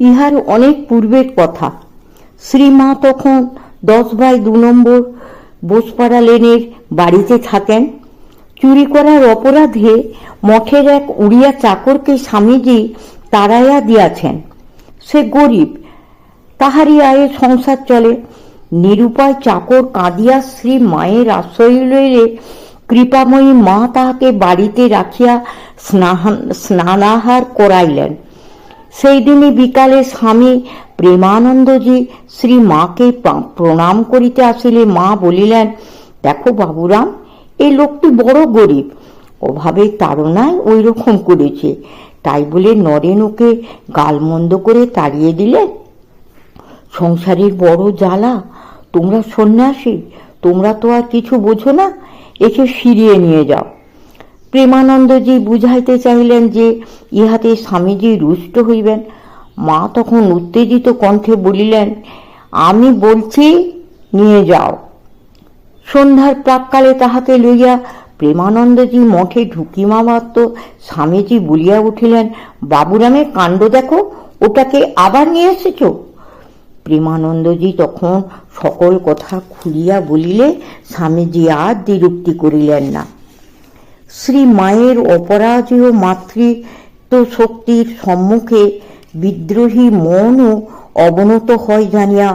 ইহার অনেক পূর্বের কথা। শ্রীমা তখন দশ বাই দু নম্বর বোসপাড়া লেনের বাড়িতে থাকেন। চুরি করার অপরাধে মঠের এক উড়িয়া চাকরকে স্বামীজি তাড়াইয়া দিয়াছেন। সে গরিব, তাহারই আয়ে সংসার চলে। নিরুপায় চাকর কাঁদিয়া শ্রী মায়ের আশ্রয় লইলে কৃপাময়ী মা তাহাকে বাড়িতে রাখিয়া স্নাহান স্নানাহার করাইলেন। সেই দিনই বিকালে স্বামী প্রেমানন্দজি শ্রী মাকে প্রা- প্রণাম করিতে আসিলে। মা বলিলেন, দেখো বাবুরাম, এই লোকটি বড় গরিব। অভাবের তাড়নায় ওই রকম করেছে। তাই বলে নরেন ওকে গালমন্দ করে তাড়িয়ে দিলে, সংসারের বড় জ্বালা, তোমরা সন্ন্যাসী, তোমরা তো আর কিছু বোঝো না একে ফিরিয়ে নিয়ে যাও। প্রেমানন্দজি বুঝাইতে চাইলেন যে ইহাতে স্বামীজি রুষ্ট হইবেন। মা তখন উত্তেজিত কণ্ঠে বলিলেন, আমি বলছি, নিয়ে যাও। সন্ধ্যার প্রাককালে তাহাকে লইয়া প্রেমানন্দজি মঠে ঢুকিমা মাত্র স্বামীজি বলিয়া উঠিলেন বাবুরামের কাণ্ড দেখো, ওটাকে আবার নিয়ে এসেছ? প্রেমানন্দজি তখন সকল কথা খুলিয়া বলিলে, স্বামীজি আর দ্বিরুক্তি করিলেন না। শ্রী মায়ের অপরাজেয় মাতৃত্ব শক্তির সম্মুখে বিদ্রোহী মনও অবনত হয় জানিয়া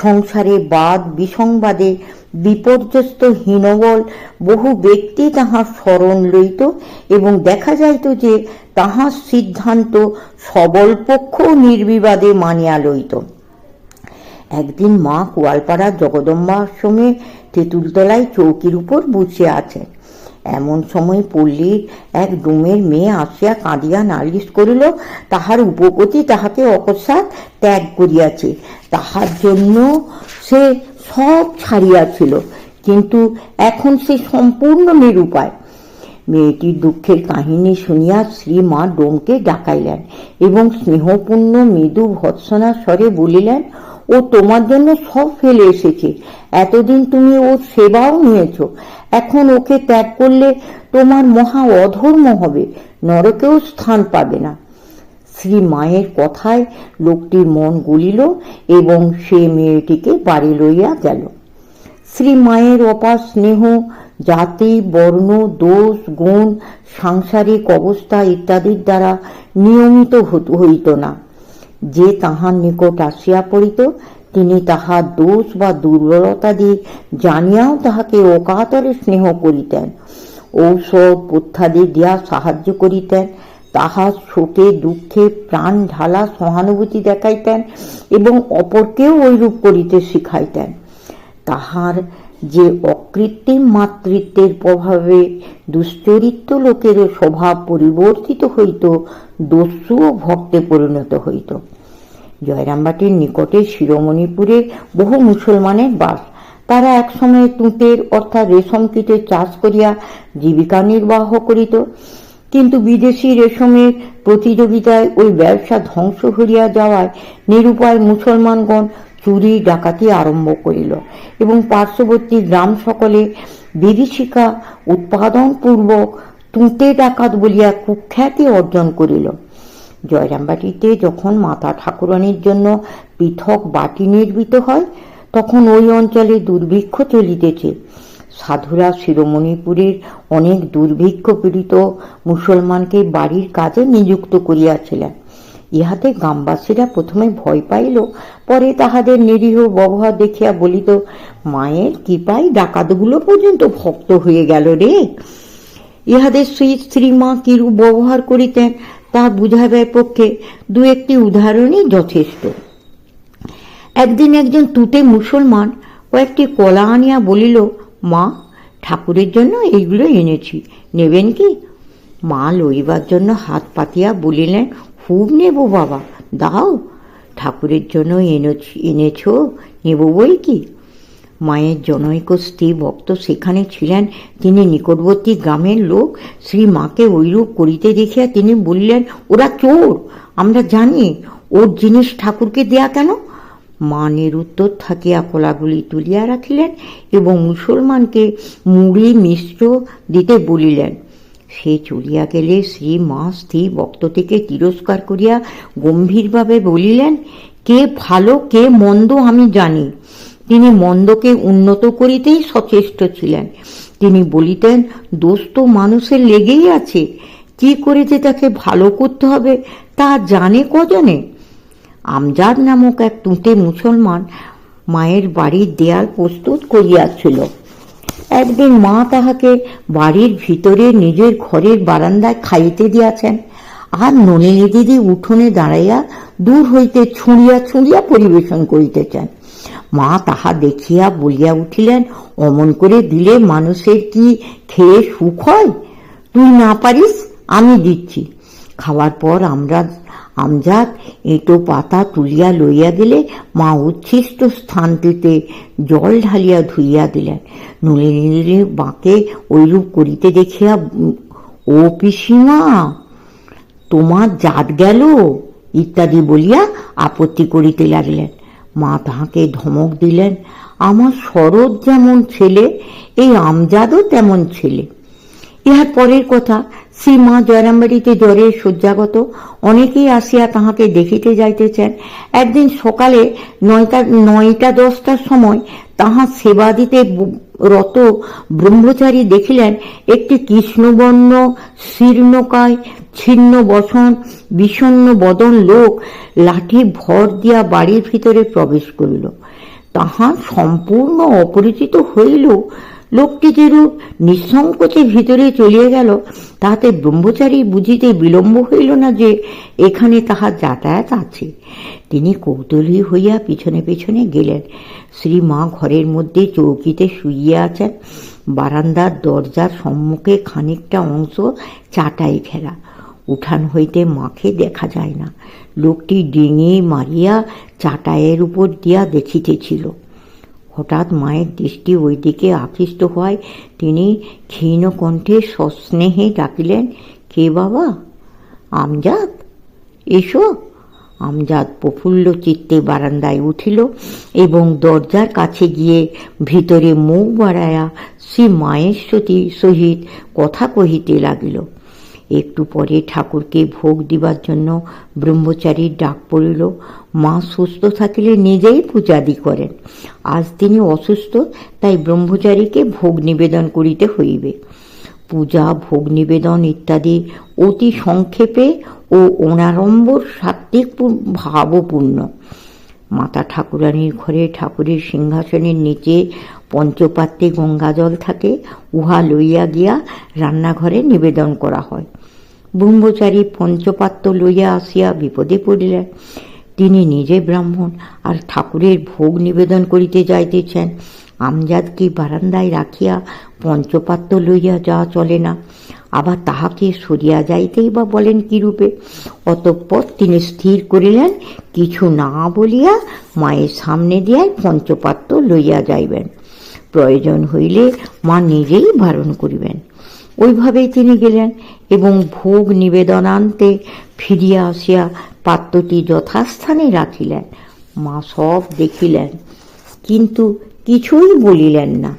সংসারে বাদ বিসংবাদে বিপর্যস্ত হীনবল বহু ব্যক্তি তাহার স্মরণ লইত এবং দেখা যাইত যে তাহার সিদ্ধান্ত সবল পক্ষ নির্বিবাদে মানিয়া লইত। একদিন মা কুয়ালপাড়ার জগদম্বা আশ্রমে তেঁতুলতলায় চৌকির উপর বসে আছেন এমন সময় পল্লীর এক ডুমের মেয়ে আসিয়া কাঁদিয়া নালিশ করিল, তাহার উপপতি তাহাকে অকস্মাৎ ত্যাগ করিয়াছে। তাহার জন্য সে সব ছাড়িয়াছিল, কিন্তু এখন সে সম্পূর্ণ নিরুপায়। মেয়েটির দুঃখের কাহিনী শুনিয়া শ্রী মা ডোমকে ডাকাইলেন এবং স্নেহপূর্ণ মৃদু ভৎসনা স্বরে বলিলেন, ও, তোমার জন্য সব ফেলে এসেছে। এতদিন তুমি ওর সেবাও নিয়েছ। এখন ওকে ত্যাগ করলে তোমার মহা অধর্ম হবে, নরকেও স্থান পাবে না। শ্রী মায়ের কথায় লোকটির মন গলিল এবং সে মেয়েটিকে বাড়ি লইয়া গেল। শ্রী মায়ের অপার স্নেহ, জাতি, বর্ণ, দোষ, গুণ, সাংসারিক অবস্থা ইত্যাদির দ্বারা নিয়মিত হইত না। যে তাহার নিকট আসিয়া পড়িত তিনি তাহার দোষ বা দুর্বলতাদি জানিয়াও তাহাকে অকাতরে স্নেহ করিতেন। ঔষধ পথ্যাদি দিয়া সাহায্য করিতেন। তাহার শোকে, দুঃখে প্রাণ ঢালা সহানুভূতি দেখাইতেন এবং অপরকেও ঐরূপ করিতে শিখাইতেন। তাহার যে অকৃত্রিম মাতৃত্বের প্রভাবে দুশ্চরিত্র লোকেরও স্বভাব পরিবর্তিত হইত দস্যু ও ভক্তে পরিণত হইত। জয়রামবাটির নিকটে শিরোমণিপুরে বহু মুসলমানের বাস। তারা একসময় তুঁতের অর্থাৎ রেশম কীটের চাষ করিয়া জীবিকা নির্বাহ করিত। কিন্তু বিদেশি রেশমের প্রতিযোগিতায় ওই ব্যবসা ধ্বংস হইয়া যাওয়ায় নিরুপায় মুসলমানগণ চুরি, ডাকাতি আরম্ভ করিল এবং পার্শ্ববর্তী গ্রাম সকলে বিভীষিকা উৎপাদন পূর্বক তুঁতে ডাকাত বলিয়া কুখ্যাতি অর্জন করিল। জয়রামবাটিতে যখন মাতা ঠাকুরানীর জন্য পৃথক বাটি নির্মিত হয়, তখন ওই অঞ্চলে দুর্ভিক্ষ চলিতেছে। সাধুরা শিরোমণিপুরের অনেক দুর্ভিক্ষ পীড়িত মুসলমানকে বাড়ির কাজে নিযুক্ত করিয়াছিলেন। ইহাতে গ্রামবাসীরা প্রথমে ভয় পাইল, পরে তাহাদের নিরীহ ব্যবহার দেখিয়া বলিত, মায়ের কৃপায় ডাকাতগুলো পর্যন্ত ভক্ত হয়ে গেল রে। ইহাদের শ্রী শ্রীমা কিরূপ ব্যবহার করিতেন তা বুঝাবার পক্ষে দু একটি উদাহরণই যথেষ্ট। একদিন একজন তুতে মুসলমান কয়েকটি কলা আনিয়া বলিল, মা, ঠাকুরের জন্য এইগুলো এনেছি। নেবেন কি? মা লইবার জন্য হাত পাতিয়া বলিলেন, খুব নেব বাবা, দাও। ঠাকুরের জন্য এনেছি, এনেছ? নেব বই কি? মায়ের জনৈক স্ত্রী ভক্ত সেখানে ছিলেন। তিনি নিকটবর্তী গ্রামের লোক। শ্রী মাকে ঐরূপ করিতে দেখিয়া তিনি বললেন, ওরা চোর! আমরা জানি ওর জিনিস ঠাকুরকে দেয়া কেন? মা নিরুত্তর থাকিয়া কলাগুলি তুলিয়া রাখিলেন এবং মুসলমানকে মুড়ি মিশ্র দিতে বলিলেন। সে চলিয়া গেলে শ্রী মা, স্ত্রী বক্তটিকে তিরস্কার করিয়া গম্ভীরভাবে বলিলেন, কে ভালো, কে মন্দ আমি জানি। তিনি মন্দকে উন্নত করিতেই সচেষ্ট ছিলেন। তিনি বলিতেন দোষ তো মানুষের লেগেই আছে। কি করে যে তাকে ভালো করতে হবে, তা জানে কজনে? আমজাদ নামক এক তুঁতে মুসলমান মায়ের বাড়ির দেয়াল প্রস্তুত করিয়াছিল। একদিন মা তাহাকে বাড়ির ভিতরে নিজের ঘরের বারান্দায় খাইতে দিয়াছেন। আর নলিনী দিদি উঠোনে দাঁড়াইয়া দূর হইতে ছুঁড়িয়া ছুঁড়িয়া পরিবেশন করিতেছেন। মা তাহা দেখিয়া বলিয়া উঠিলেন, অমন করে দিলে মানুষের কি খেয়ে সুখ হয়? তুই না পারিস, আমি দিচ্ছি। খাওয়ার পর আমরা আমজাদ এঁটো পাতা তুলিয়া লইয়া দিলে, মা উচ্ছিষ্ট স্থানটিতে জল ঢালিয়া ধুইয়া দিলেন। নলিনীর বাঁকে ঐরূপ করিতে দেখিয়া, ও পিসিমা, তোমার জাত গেল? ইত্যাদি বলিয়া আপত্তি করিতে লাগলেন। মা তাহাকে ধমক দিলেন, আমার শরৎ যেমন ছেলে, এই আমজাদও তেমন ছেলে। ইহার পরের কথা শ্রী মা জয়রামবাড়িতে জ্বরে শয্যাগত অনেকেই আসিয়া তাহাকে দেখিতে যাইতেছেন। একদিন সকালে নয়টা নয়টা দশটার সময় তাহার সেবা দিতে রত ব্রহ্মচারী দেখিলেন, একটি কৃষ্ণবর্ণ, শীর্ণকায় ছিন্ন বসন বিষণ্ন বদন লোক লাঠি ভর দিয়া বাড়ির ভিতরে প্রবেশ করিল। তাহা সম্পূর্ণ অপরিচিত হইল। লোকটি যেরূপ নিঃসংকোচে ভিতরে চলিয়া গেল, তাহাতে ব্রহ্মচারী বুঝিতে বিলম্ব হইল না যে এখানে তাহার যাতায়াত আছে। তিনি কৌতূহলী হইয়া পিছনে পিছনে গেলেন। শ্রী মা ঘরের মধ্যে চৌকিতে শুইয়া আছেন। বারান্দার দরজার সম্মুখে খানিকটা অংশ চাটাই ঘেরা উঠান হইতে মাকে দেখা যায় না। লোকটি ডিঙে মারিয়া চাটাইয়ের উপর দিয়া দেখিতেছিল। হঠাৎ মায়ের দৃষ্টি ওই দিকে আকৃষ্ট হওয়ায় তিনি ক্ষীণ কণ্ঠে সস্নেহে ডাকিলেন, কে বাবা? আমজাদ? এসো। আমজাদ প্রফুল্ল চিত্তে বারান্দায় উঠিল এবং দরজার কাছে গিয়ে ভিতরে মুখ বাড়ায়া শ্রী মায়ের সতী সহিত কথা কহিতে লাগিল একটু পরে ঠাকুরকে ভোগ দিবার জন্য ব্রহ্মচারীর ডাক পড়িল, মা সুস্থ থাকিলে নিজেই পূজাদি করেন। আজ তিনি অসুস্থ, তাই ব্রহ্মচারীকে ভোগ নিবেদন করিতে হইবে। পূজা, ভোগ নিবেদন ইত্যাদি অতি সংক্ষেপে ও অনাড়ম্বর সাত্বিক ভাবপূর্ণ। মাতা ঠাকুরানীর ঘরে ঠাকুরের সিংহাসনের নিচে পঞ্চপাত্রে গঙ্গাজল থাকে, উহা লইয়া গিয়া রান্নাঘরে নিবেদন করা হয়। ব্রহ্মচারী পঞ্চপাত্র লইয়া আসিয়া বিপদে পড়িলেন। তিনি নিজে ব্রাহ্মণ আর ঠাকুরের ভোগ নিবেদন করিতে যাইতেছেন। আমজাদকে বারান্দায় রাখিয়া পঞ্চপাত্র লইয়া যাওয়া চলে না। আবার তাহাকে সরিয়া যাইতেই বা বলেন কিরূপে অতঃপর তিনি স্থির করিলেন, কিছু না বলিয়া মায়ের সামনে দিয়াই পঞ্চপাত্র লইয়া যাইবেন। প্রয়োজন হইলে মা নিজেই বারণ করিবেন। ওইভাবেই তিনি গেলেন এবং ভোগ নিবেদনান্তে ফিরিয়া আসিয়া পাত্রটি যথাস্থানে রাখিলেন। মা সব দেখিলেন, কিন্তু কিছুই বলিলেন না।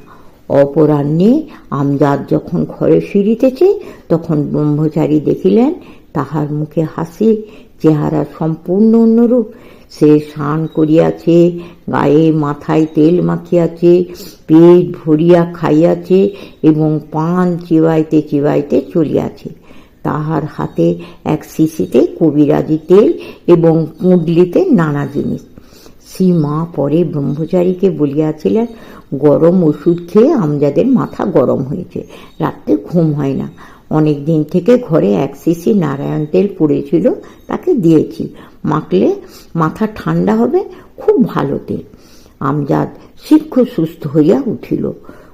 অপরাহ্নে আমজাদ যখন ঘরে ফিরিতেছে, তখন ব্রহ্মচারী দেখিলেন, তাহার মুখে হাসি, চেহারা সম্পূর্ণ অন্যরূপ। সে স্নান করিয়াছে, গায়ে মাথায় তেল মাখিয়াছে, পেট ভরিয়া খাইয়াছে এবং পান চিবাইতে চিবাইতে চলিয়াছে। তাহার হাতে এক শিশিতে কবিরাজি তেল এবং পুঁডলিতে নানা জিনিস। শ্রী মা পরে ব্রহ্মচারীকে বলিয়াছিলেন, গরম ওষুধ খেয়ে আমজাদের মাথা গরম হয়েছে, রাত্রে ঘুম হয় না। অনেক দিন থেকে ঘরে এক শিশি নারায়ণ তেল পড়েছিল, তাকে দিয়েছি। মাখলে মাথা ঠান্ডা হবে, খুব ভালো তেল। আমজাদ শীঘ্র সুস্থ হইয়া উঠিল।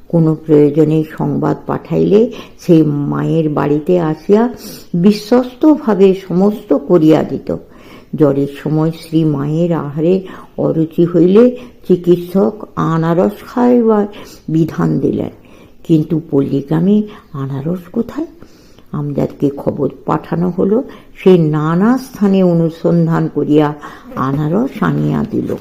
কোনো প্রয়োজনে সংবাদ পাঠাইলে সেই মায়ের বাড়িতে আসিয়া বিশ্বস্তভাবে সমস্ত করিয়া দিত। জ্বরের সময় শ্রী মায়ের আহারে অরুচি হইলে চিকিৎসক আনারস খাইবার বিধান দিলেন। কিন্তু পল্লীগ্রামে আনারস কোথায়? আমজাদকে খবর পাঠানো হলো, সে নানা স্থানে অনুসন্ধান করিয়া আনারস আনিয়া দিল।